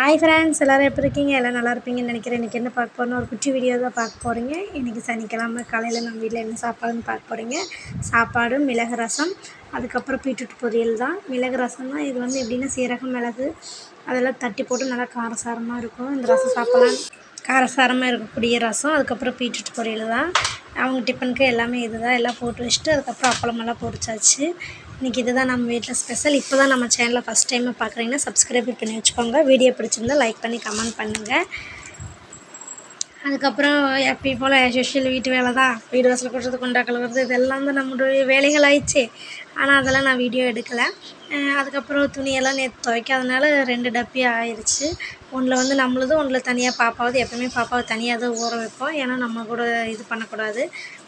Hi friends எல்லோரும் எப்படி இருக்கீங்க? எல்லாம் நல்லா இருப்பீங்கன்னு நினைக்கிறேன். இன்றைக்கி என்ன பார்க்க போகிறோம் ஒரு குட்டி வீடியோ தான் பார்க்க போகிறீங்க இன்றைக்கி சனிக்கிழமை காலையில் நம்ம வீட்டில் என்ன சாப்பாடுன்னு பார்க்க போகிறீங்க சாப்பாடு மிளகு ரசம் அதுக்கப்புறம் பீட்ரூட் பொரியல் தான். மிளகு ரசம்னா இது வந்து எப்படின்னா சீரகம் மிளகு அதெல்லாம் தட்டி போட்டு நல்லா காரசாரமாக இருக்கும். இந்த ரசம் சாப்பிட்லாம். காரசாரமாக இருக்கக்கூடிய ரசம் அதுக்கப்புறம் பீட்ரூட் பொரியல் தான். அவங்க டிஃபனுக்கு எல்லாமே இது தான். எல்லாம் போட்டு வச்சுட்டு அதுக்கப்புறம் அப்பளமெல்லாம் பொரிச்சாச்சு. இன்றைக்கி இதுதான் நம்ம வீட்டில் ஸ்பெஷல் இப்போ தான் நம்ம சேனலை ஃபஸ்ட் டைம் பார்க்குறீங்கன்னா சப்ஸ்கிரைப் பண்ணி வச்சுக்கோங்க. வீடியோ பிடிச்சிருந்தா லைக் பண்ணி கமெண்ட் பண்ணுங்கள் அதுக்கப்புறம் எப்பயும் போல் ஆஸ் வீட்டு வேலை தான். வீடு வாசல் கொட்டுறது கொண்டா கழுவுறது இதெல்லாம் தான் நம்மளுடைய வேலைகள் ஆயிடுச்சு. ஆனால் அதெல்லாம் நான் வீடியோ எடுக்கலை. அதுக்கப்புறம் துணியெல்லாம் நேற்று துவைக்காதனால ரெண்டு டப்பி ஆயிடுச்சு ஒன்றில் வந்து நம்மளதும் ஒன்றில் தனியாக பாப்பாவது எப்போயுமே பாப்பாவை தனியாக தான் ஊற வைப்போம். ஏன்னா நம்ம கூட இது பண்ணக்கூடாது.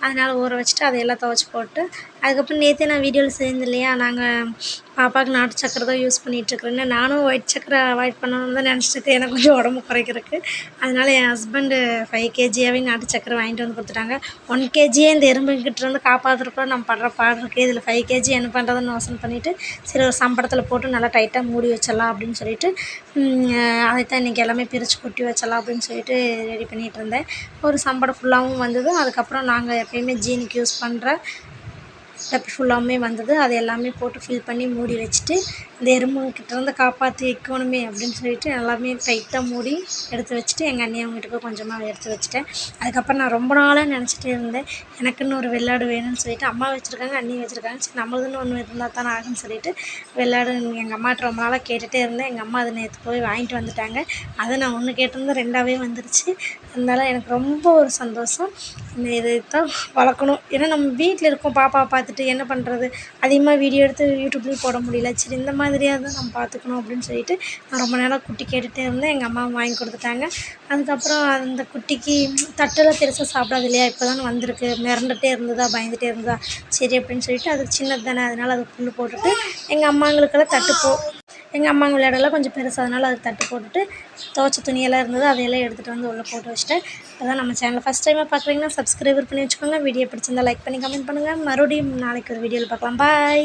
அதனால் ஊற வச்சுட்டு அதையெல்லாம் துவைச்சி போட்டு அதுக்கப்புறம் நேற்றே நான் வீடியோவில் சேர்ந்து இல்லையா? நாங்கள் பாப்பாவுக்கு நாட்டு சக்கரை தான் யூஸ் பண்ணிகிட்ருக்குறேன்னு நானும் ஒயிட் சக்கரை அவாய்ட் பண்ணணும்னு தான் நினச்சிட்டு எனக்கு கொஞ்சம் உடம்பு குறைக்கிறதுக்கு. அதனால் என் ஹஸ்பண்டு ஃபைவ் கேஜியாகவே நாட்டு சக்கரை வாங்கிட்டு வந்து கொடுத்துட்டாங்க. ஒன் கேஜியே இந்த எறும்புக்கிட்டேருந்து காப்பாற்றுறப்ப நம்ம படுற பாடு இருக்குது இதில் ஃபைவ் கேஜி என்ன பண்ணுறதுன்னு யோசனை பண்ணிவிட்டு சரி சம்படத்தில் போட்டு நல்லா டைட்டாக மூடி வச்சிடலாம் அப்படின்னு சொல்லிட்டு அதை தான் இன்றைக்கி எல்லாமே பிரித்து கொட்டி வச்சிடலாம் அப்படின்னு சொல்லிட்டு ரெடி பண்ணிகிட்டு இருந்தேன். ஒரு சம்படம் ஃபுல்லாகவும் வந்தது அதுக்கப்புறம் நாங்கள் எப்பயுமே ஜீனிக்கு யூஸ் பண்ணுற டப்பு ஃபுல்லாகவுமே வந்தது. அது எல்லாமே போட்டு ஃபில் பண்ணி மூடி வச்சுட்டு இந்த எறும்புக்கிட்டேருந்து காப்பாற்றி வைக்கணுமே அப்படின்னு சொல்லிட்டு எல்லாமே டைட்டாக மூடி எடுத்து வச்சுட்டு எங்கள் அண்ணி அவங்க வீட்டுக்கு கொஞ்சமாக எடுத்து வச்சுட்டேன். அதுக்கப்புறம் நான் ரொம்ப நாளாக நினச்சிட்டே இருந்தேன். எனக்குன்னு ஒரு வெள்ளாடு வேணும்னு சொல்லிட்டு அம்மா வச்சுருக்காங்க அண்ணி வச்சுருக்காங்க. சரி நம்மளுதுன்னு ஒன்று இருந்தால் தானே ஆகும்னு சொல்லிட்டு வெள்ளாடு எங்கள் அம்மாட்ட ரொம்ப நாளாக கேட்டுகிட்டே இருந்தேன். எங்கள் அம்மா அதை நேற்று போய் வாங்கிட்டு வந்துட்டாங்க. அதை நான் ஒன்று கேட்டிருந்தேன் ரெண்டாவே வந்துருச்சு. அதனால் எனக்கு ரொம்ப ஒரு சந்தோஷம். இந்த இதைத்தான் வளர்க்கணும். ஏன்னா நம்ம வீட்டில் இருக்கோம் பாப்பாவை பார்த்துட்டு என்ன பண்ணுறது அதிகமாக வீடியோ எடுத்து யூடியூப்லேயும் போட முடியல. சரி இந்த மாதிரியாக தான் நம்ம பார்த்துக்கணும் அப்படின்னு சொல்லிட்டு நான் ரொம்ப நேரம் குட்டி கேட்டுகிட்டே இருந்தேன். எங்கள் அம்மா வாங்கி கொடுத்துட்டாங்க. அதுக்கப்புறம் அந்த குட்டிக்கு தட்டெல்லாம் பெருசாக சாப்பிடாது இல்லையா? இப்போ தான் வந்திருக்கு. மிரண்டுட்டே இருந்ததா? பயந்துகிட்டே இருந்ததா? சரி அப்படின்னு சொல்லிட்டு அது சின்னது தானே. அதனால் அது புல் போட்டுட்டு எங்கள் அம்மாங்களுக்கெல்லாம் தட்டு போ எங்கள் அம்மாங்க விளையாடலாம் கொஞ்சம் பெருசு அதனால் அது தட்டு போட்டுட்டு துவச்ச துணியெல்லாம் இருந்தது அதையெல்லாம் எடுத்துகிட்டு வந்து உள்ளே போட்டு வச்சுட்டேன். அதான் நம்ம சேனலை ஃபஸ்ட் டைமாக பார்க்குறீங்கன்னா சப்ஸ்கிரைபர் பண்ணி வச்சுக்கோங்க. வீடியோ பிடிச்சிருந்தா லைக் பண்ணி கமெண்ட் பண்ணுங்கள் மறுபடியும் நாளைக்கு ஒரு வீடியோவில் பார்க்கலாம் பாய்